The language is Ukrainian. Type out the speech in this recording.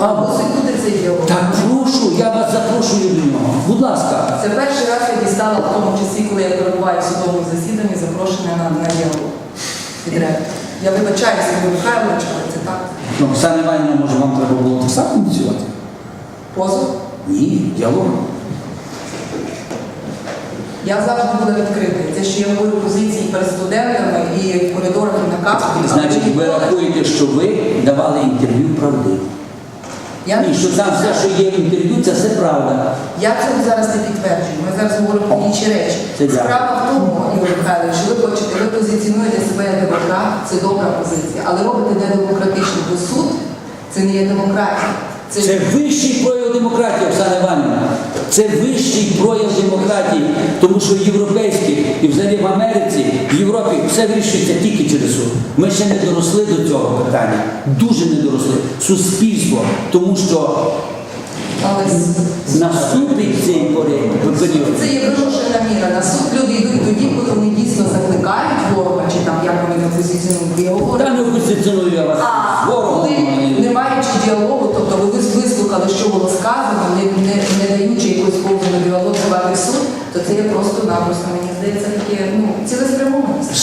А. Так прошу, я вас запрошую до нього. Будь ласка. Це перший раз я дістала, в тому числі, коли я перебуваю в судовому засіданні, запрошення на, на діалог. Я вибачаюся, Михайлович, але це так. Ну, Оксана Іванівна, може, вам треба було так само ініціювати? Позов. Ні, діалог. Я завжди була відкритою. Це що я говорю позиції перед студентами і в коридорах і на кафедрі. Значить, ви рахуєте, що ви давали інтерв'ю правди. Я І що там все, що є в інтерв'ю, це все правда. Я цього зараз не підтверджую. Ми зараз говоримо про інші речі. Це я. Справа в тому, Юрій Михайлович, що ви хочете, ви позиціонуєте себе як демократ, це добра позиція, але робите не демократично, бо суд це не є демократія. Це, Це вищий прояв демократії, Оксана Іванівна. Це вищий прояв демократії, тому що європейський і взагалі в Америці, в Європі все вирішується тільки через. Ми ще не доросли до цього питання. Дуже не доросли. Суспільство, тому що наступить цей період. це є вимушена міра. На суд люди йдуть тоді, коли вони дійсно закликають ворога, чи там як вони не позиціонують. Та не позиціоную я вас А коли не маючи діалогу, тобто ви вислухали, що було сказано, не, не, не даючи якогось поводу на діалог звати в суд, то це є просто-напросто, мені здається, таке ну, цілеспрямованість.